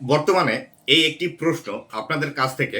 বর্তমানে এই একটি প্রশ্ন আপনাদের কাছ থেকে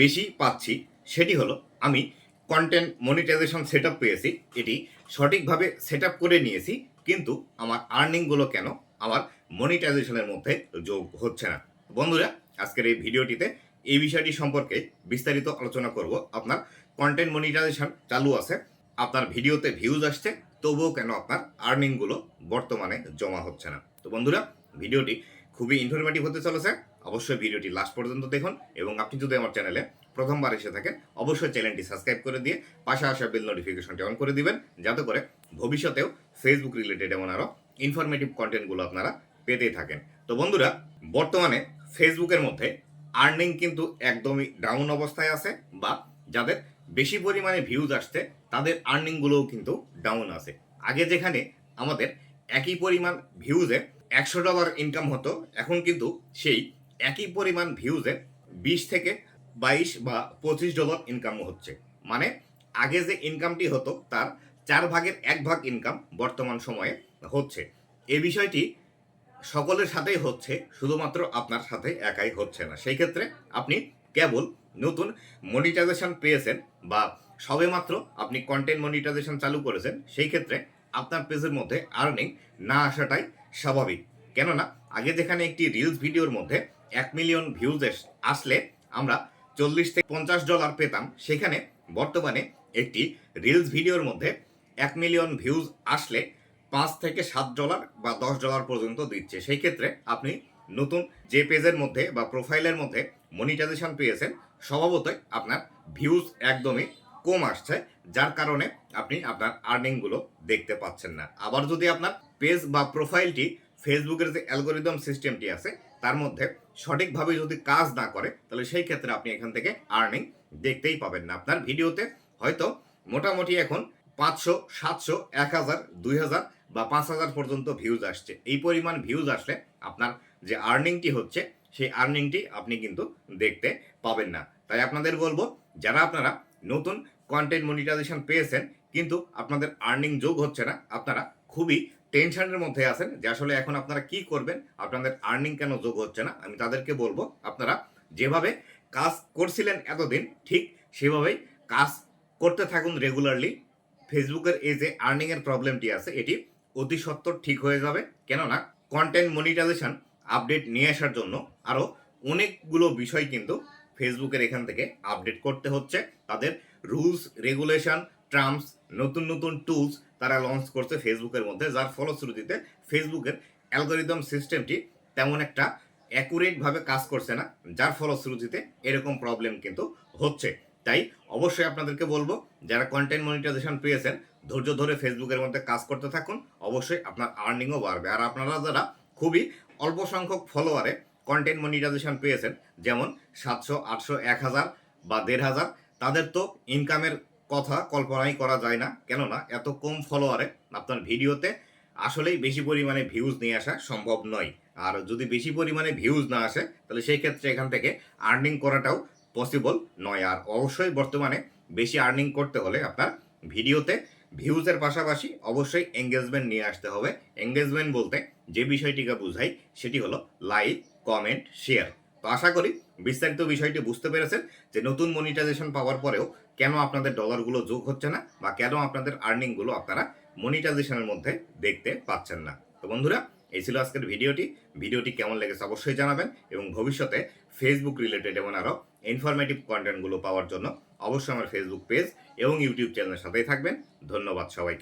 বেশি পাচ্ছি, সেটি হলো, আমি কন্টেন্ট মনিটাইজেশন সেট পেয়েছি, এটি সঠিকভাবে সেট করে নিয়েছি, কিন্তু আমার আর্নিংগুলো কেন আমার মনিটাইজেশনের মধ্যে যোগ হচ্ছে না? বন্ধুরা, আজকের এই ভিডিওটিতে এই বিষয়টি সম্পর্কে বিস্তারিত আলোচনা করব। আপনার কন্টেন্ট মনিটাইজেশন চালু আছে, আপনার ভিডিওতে ভিউজ আসছে, তবুও কেন আপনার আর্নিংগুলো বর্তমানে জমা হচ্ছে না? তো বন্ধুরা, ভিডিওটি খুবই ইনফরমেটিভ হতে চলেছে। অবশ্যই ভিডিওটি লাস্ট পর্যন্ত দেখুন এবং আপনি যদি আমার চ্যানেলে প্রথমবার এসে থাকেন, অবশ্যই চ্যানেলটি সাবস্ক্রাইব করে দিয়ে পাশে আসা বেল নোটিফিকেশনটি অন করে দিবেন, যাতে করে ভবিষ্যতেও ফেসবুক রিলেটেড এমন আরও ইনফরমেটিভ কন্টেন্টগুলো আপনারা পেতেই থাকেন। তো বন্ধুরা, বর্তমানে ফেসবুকের মধ্যে আর্নিং কিন্তু একদমই ডাউন অবস্থায় আছে বা যাদের বেশি পরিমাণে ভিউজ আসছে, তাদের আর্নিংগুলোও কিন্তু ডাউন আছে। আগে যেখানে আমাদের একই পরিমাণ ভিউজে একশো ডলার ইনকাম হতো, এখন কিন্তু সেই একই পরিমাণ ভিউজে বিশ থেকে বাইশ বা পঁচিশ ডলার ইনকাম হচ্ছে। মানে আগে যে ইনকামটি হতো, তার চার ভাগের এক ভাগ ইনকাম বর্তমান সময়ে হচ্ছে। এই বিষয়টি সকলের সাথেই হচ্ছে, শুধুমাত্র আপনার সাথে একাই হচ্ছে না। সেই ক্ষেত্রে আপনি কেবল নতুন মনিটাইজেশন পেয়েছেন বা সবেমাত্র আপনি কন্টেন্ট মনিটাইজেশন চালু করেছেন, সেই ক্ষেত্রে আপনার পেজের মধ্যে আর্নিং না আসাটাই স্বাভাবিক। কেননা, আগে যেখানে একটি রিলস ভিডিওর মধ্যে এক মিলিয়ন ভিউজ আসলে আমরা চল্লিশ থেকে পঞ্চাশ ডলার পেতাম, সেখানে বর্তমানে একটি রিলস ভিডিওর মধ্যে এক মিলিয়ন ভিউজ আসলে পাঁচ থেকে সাত ডলার বা দশ ডলার পর্যন্ত দিচ্ছে। সেই ক্ষেত্রে আপনি নতুন যে পেজের মধ্যে বা প্রোফাইলের মধ্যে মনিটাইজেশন পেয়েছেন, স্বভাবতই আপনার ভিউজ একদমই কম আসছে, যার কারণে আপনি আপনার আর্নিংগুলো দেখতে পাচ্ছেন না। আবার যদি আপনার পেজ বা প্রোফাইলটি ফেসবুকের যে অ্যালগোরিদম সিস্টেমটি আছে, তার মধ্যে সঠিকভাবে যদি কাজ না করে, তাহলে সেই ক্ষেত্রে আপনি এখান থেকে আর্নিং দেখতেই পাবেন না। আপনার ভিডিওতে হয়তো মোটামুটি এখন পাঁচশো, সাতশো, এক হাজার, দুই হাজার বা পাঁচ হাজার পর্যন্ত ভিউজ আসছে। এই পরিমাণ ভিউজ আসলে আপনার যে আর্নিংটি হচ্ছে, সেই আর্নিংটি আপনি কিন্তু দেখতে পাবেন না। তাই আপনাদের বলব, যারা আপনারা নতুন কন্টেন্ট মনিটাইজেশন পেয়েছেন, কিন্তু আপনাদের আর্নিং যোগ হচ্ছে না, আপনারা খুবই টেনশনের মধ্যে আছেন যে আসলে এখন আপনারা কি করবেন, আপনাদের আর্নিং কেন যোগ হচ্ছে না? আমি তাদেরকে বলব, আপনারা যেভাবে কাজ করছিলেন এতদিন, ঠিক সেভাবেই কাজ করতে থাকুন রেগুলারলি ফেসবুকের এই যে আর্নিংয়ের প্রবলেমটি আছে, এটি অতি সত্বর ঠিক হয়ে যাবে। কেননা কন্টেন্ট মনিটাইজেশন আপডেট নিয়ে আসার জন্য আরও অনেকগুলো বিষয় কিন্তু ফেসবুকের এখান থেকে আপডেট করতে হচ্ছে। তাদের রুলস রেগুলেশন ট্রাম্পস নতুন নতুন টুলস তারা লঞ্চ করছে ফেসবুকের মধ্যে, যার ফলশ্রুতিতে ফেসবুকের অ্যালগোরিদম সিস্টেমটি তেমন একটা অ্যাকুরেটভাবে কাজ করছে না, যার ফলশ্রুতিতে এরকম প্রবলেম কিন্তু হচ্ছে। তাই অবশ্যই আপনাদেরকে বলব, যারা কন্টেন্ট মনিটাইজেশন পেয়েছেন, ধৈর্য ধরে ফেসবুকের মধ্যে কাজ করতে থাকুন। অবশ্যই আপনার আর্নিংও বাড়বে। আর আপনারা যারা খুবই অল্প সংখ্যক ফলোয়ারে কন্টেন্ট মনিটাইজেশন পেয়েছেন, যেমন সাতশো, আটশো, এক হাজার বা দেড় হাজার, তাদের তো ইনকামের কথা কল্পনাই করা যায় না। কেননা, এত কম ফলোয়ারে আপনার ভিডিওতে আসলেই বেশি পরিমাণে ভিউজ নিয়ে আসা সম্ভব নয়। আর যদি বেশি পরিমাণে ভিউজ না আসে, তাহলে সেই ক্ষেত্রে এখান থেকে আর্নিং করাটাও পসিবল নয়। আর অবশ্যই বর্তমানে বেশি আর্নিং করতে হলে আপনার ভিডিওতে ভিউজের পাশাপাশি অবশ্যই এঙ্গেজমেন্ট নিয়ে আসতে হবে। এঙ্গেজমেন্ট বলতে যে বিষয়টিকে বুঝাই, সেটি হলো লাইক কমেন্ট শেয়ার তো আশা করি বিস্তারিত বিষয়টি বুঝতে পেরেছেন যে নতুন মনিটাইজেশন পাওয়ার পরেও কেন আপনাদের ডলারগুলো যোগ হচ্ছে না বা কেন আপনাদের আর্নিংগুলো আপনারা মনিটাইজেশনের মধ্যে দেখতে পাচ্ছেন না। তো বন্ধুরা, এই ছিল আজকের ভিডিওটি। ভিডিওটি কেমন লেগেছে অবশ্যই জানাবেন এবং ভবিষ্যতে ফেসবুক রিলেটেড এমন আরও ইনফরমেটিভ কন্টেন্টগুলো পাওয়ার জন্য অবশ্যই আমার ফেসবুক পেজ এবং ইউটিউব চ্যানেলের সাথেই থাকবেন। ধন্যবাদ সবাইকে।